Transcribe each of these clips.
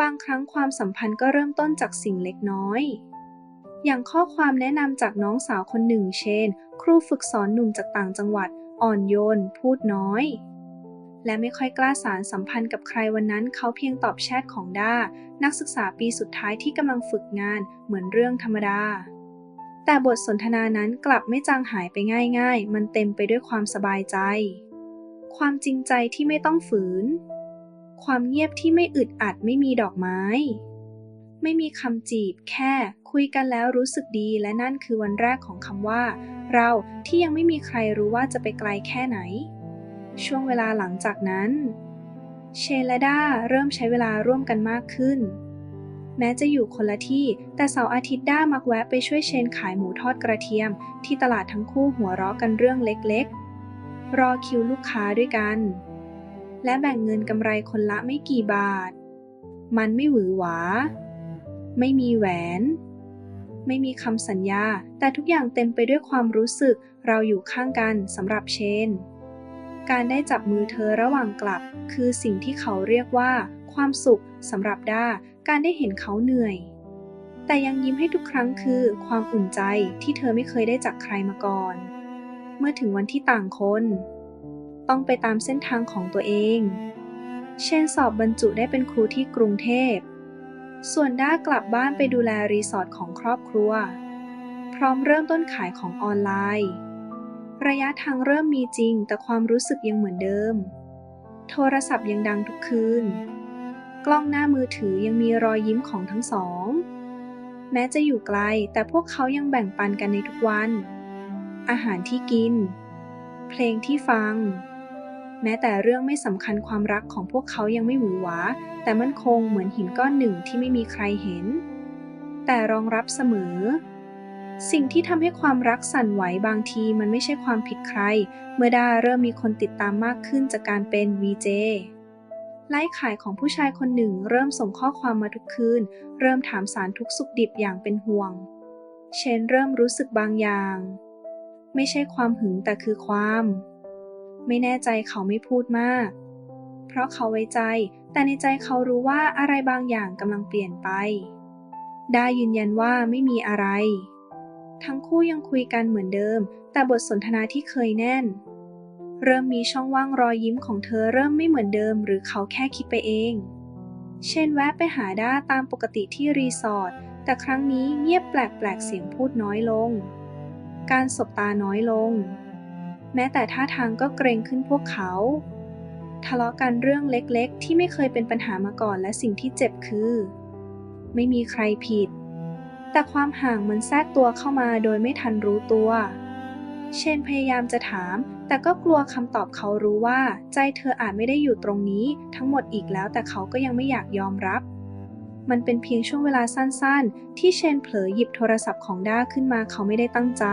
บางครั้งความสัมพันธ์ก็เริ่มต้นจากสิ่งเล็กน้อย อย่างข้อความแนะนำจากน้องสาวคนหนึ่ง เช่น ครูฝึกสอนหนุ่มจากต่างจังหวัด อ่อนโยน พูดน้อย และไม่ค่อยกล้าสารสัมพันธ์กับใครวันนั้น เขาเพียงตอบแชทของด้า นักศึกษาปีสุดท้ายที่กำลังฝึกงานเหมือนเรื่องธรรมดา แต่บทสนทนานั้นกลับไม่จางหายไปง่าย ๆ มันเต็มไปด้วยความสบายใจ ความจริงใจที่ไม่ต้องฝืน ความเงียบที่ไม่อึดอัดไม่มีดอกไม้ ไม่มีคำจีบแค่ คุยกันแล้วรู้สึกดีและนั่นคือวันแรกของคำว่า เราที่ยังไม่มีใครรู้ว่าจะไปไกลแค่ไหน ช่วงเวลาหลังจากนั้น เชนและด้าเริ่มใช้เวลาร่วมกันมากขึ้น แม้จะอยู่คนละที่ แต่เสาร์อาทิตย์ด้ามักแวะไปช่วยเชนขายหมูทอดกระเทียม ที่ตลาดทั้งคู่หัวเราะกันเรื่องเล็กๆ รอคิวลูกค้าด้วยกัน และแบ่งเงินกำไรคนละไม่กี่บาท มันไม่หวือหวา ไม่มีแหวน ไม่มีคำสัญญา แต่ทุกอย่างเต็มไปด้วยความรู้สึก เราอยู่ข้างกันสำหรับเชน การได้จับมือเธอระหว่างกลับ คือสิ่งที่เขาเรียกว่า ความสุขสำหรับด้า การได้เห็นเขาเหนื่อย แต่ยังยิ้มให้ทุกครั้งคือ ความอุ่นใจที่เธอไม่เคยได้จากใครมาก่อน เมื่อถึงวันที่ต่างคน ต้องไปตามเส้นทางของตัวเอง เชนสอบบรรจุได้เป็นครูที่กรุงเทพ ส่วนด้ากลับบ้านไปดูแลรีสอร์ทของครอบครัว พร้อมเริ่มต้นขายของออนไลน์ ระยะทางเริ่มมีจริงแต่ความรู้สึกยังเหมือนเดิม โทรศัพท์ยังดังทุกคืน กล้องหน้ามือถือยังมีรอยยิ้มของทั้งสอง แม้จะอยู่ไกลแต่พวกเขายังแบ่งปันกันในทุกวัน อาหารที่กิน เพลงที่ฟัง แม้แต่เรื่องไม่สำคัญความรักของพวกเขายังไม่หวือหวา แต่มั่นคงเหมือนหินก้อนหนึ่งที่ไม่มีใครเห็น แต่รองรับเสมอ สิ่งที่ทำให้ความรักสั่นไหวบางทีมันไม่ใช่ความผิดใคร เมื่อดาเริ่มมีคนติดตามมากขึ้นจากการเป็น VJ ไลฟ์ขายของผู้ชายคนหนึ่งเริ่มส่งข้อความมาทุกคืน เริ่มถามสารทุกสุขดิบอย่างเป็นห่วง เชนเริ่มรู้สึกบางอย่าง ไม่ใช่ความหึงแต่คือความ ไม่แน่ใจเขาไม่พูดมาก เพราะเขาไว้ใจ แต่ในใจเขารู้ว่าอะไรบางอย่างกำลังเปลี่ยนไปดายืนยันว่าไม่มีอะไร ทั้งคู่ยังคุยกันเหมือนเดิม แต่บทสนทนาที่เคยแน่น เริ่มมีช่องว่างรอยยิ้มของเธอเริ่มไม่เหมือนเดิม หรือเขาแค่คิดไปเอง เช่นแวะไปหาด้าตามปกติที่รีสอร์ท แต่ครั้งนี้เงียบแปลกๆเสียงพูดน้อยลง การสบตาน้อยลง แม้แต่ท่าทางก็เกรงขึ้นพวกเขา ทะเลาะกันเรื่องเล็กๆ ที่ไม่เคยเป็นปัญหามาก่อนและสิ่งที่เจ็บคือ ไม่มีใครผิด แต่ความห่างมันแทรกตัวเข้ามาโดยไม่ทันรู้ตัว เชนพยายามจะถาม แต่ก็กลัวคำตอบเขารู้ว่า ใจเธออาจไม่ได้อยู่ตรงนี้ ทั้งหมดอีกแล้วแต่เขาก็ยังไม่อยากยอมรับมันเป็นเพียงช่วงเวลาสั้นๆ ที่เชนเผลอหยิบโทรศัพท์ของด้าขึ้นมาเขาไม่ได้ตั้งใจ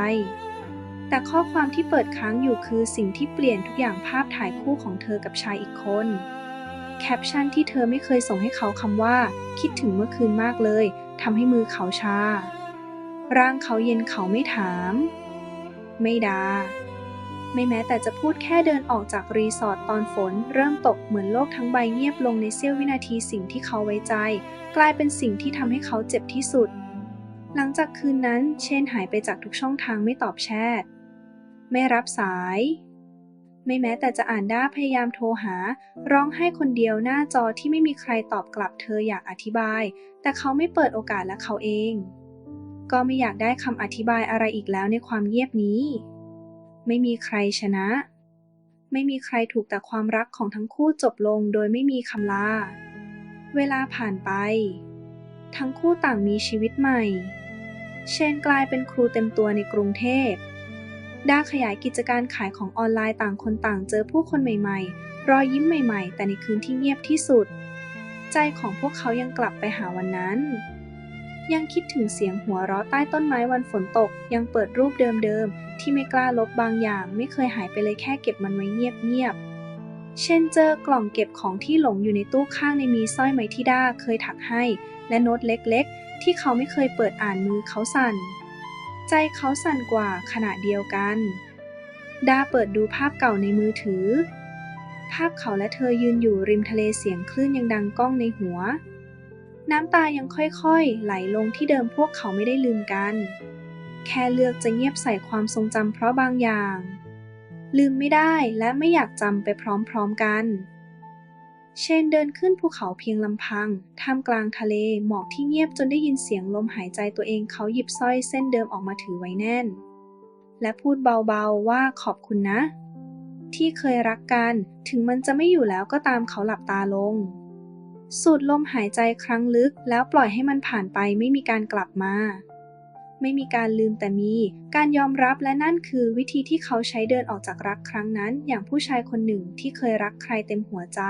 แต่ข้อความที่เปิดค้างอยู่คือสิ่งที่เปลี่ยนทุกอย่างภาพถ่ายคู่ของเธอกับชายอีกคน แคปชั่นที่เธอไม่เคยส่งให้เขาคำว่า คิดถึงเมื่อคืนมากเลยทำให้มือเขาชา ร่างเขาเย็นเขาไม่ถาม ไม่ดา่าไม่แม้แต่จะพูดแค่เดินออกจากรีสอร์ทตอนฝน เริ่มตกเหมือนโลกทั้งใบเงียบลงในเสี้ยววินาทีสิ่งที่เขาไว้ใจ กลายเป็นสิ่งที่ทำให้เขาเจ็บที่สุด หลังจากคืนนั้น เชนหายไปจากทุกช่องทางไม่ตอบแชท ไม่รับสาย ไม่แม้แต่จะอ่านด้าพยายามโทรหา ร้องไห้คนเดียวหน้าจอที่ไม่มีใครตอบกลับเธออยากอธิบาย แต่เขาไม่เปิดโอกาสและเขาเอง ก็ไม่อยากได้คำอธิบายอะไรอีกแล้วในความเงียบนี้ ไม่มีใครชนะ ไม่มีใครถูกแต่ความรักของทั้งคู่จบลงโดยไม่มีคำลา เวลาผ่านไป ทั้งคู่ต่างมีชีวิตใหม่ เชนกลายเป็นครูเต็มตัวในกรุงเทพ ด้าขยายกิจการขายของออนไลน์ต่างคนต่างเจอผู้คนใหม่ๆ รอยยิ้มใหม่ๆ แต่ในคืนที่เงียบที่สุด ใจของพวกเขายังกลับไปหาวันนั้น ยังคิดถึงเสียงหัวเราะใต้ต้นไม้วันฝนตก ยังเปิดรูปเดิมๆ ที่ไม่กล้าลบบางอย่าง ไม่เคยหายไปเลยแค่เก็บมันไว้เงียบๆ เช่นเจอกล่องเก็บของที่หลงอยู่ในตู้ข้างในมีสร้อยไม้ที่ด้าเคยถักให้ และโน้ตเล็กๆ ที่เขาไม่เคยเปิดอ่านมือเขาสั่น ใจเขาสั่นกว่าขณะเดียวกัน ดาเปิดดูภาพเก่าในมือถือ ภาพเขาและเธอยืนอยู่ริมทะเลเสียงคลื่นยังดังก้องในหัว น้ำตายังค่อยๆ ไหลลงที่เดิมพวกเขาไม่ได้ลืมกัน แค่เลือกจะเงียบใส่ความทรงจำเพราะบางอย่าง ลืมไม่ได้และไม่อยากจำไปพร้อมๆกัน เชนเดินขึ้นภูเขาเพียงลำพัง ท่ามกลางทะเลหมอกที่เงียบจนได้ยินเสียงลมหายใจตัวเองเขาหยิบสร้อยเส้นเดิมออกมาถือไว้แน่น และพูดเบาๆว่าขอบคุณนะ ที่เคยรักกัน ถึงมันจะไม่อยู่แล้วก็ตามเขาหลับตาลง สูดลมหายใจครั้งลึกแล้วปล่อยให้มันผ่านไปไม่มีการกลับมา ไม่มีการลืมแต่มี การยอมรับและนั่นคือวิธีที่เขาใช้เดินออกจากรักครั้งนั้น อย่างผู้ชายคนหนึ่งที่เคยรักใครเต็มหัวใจ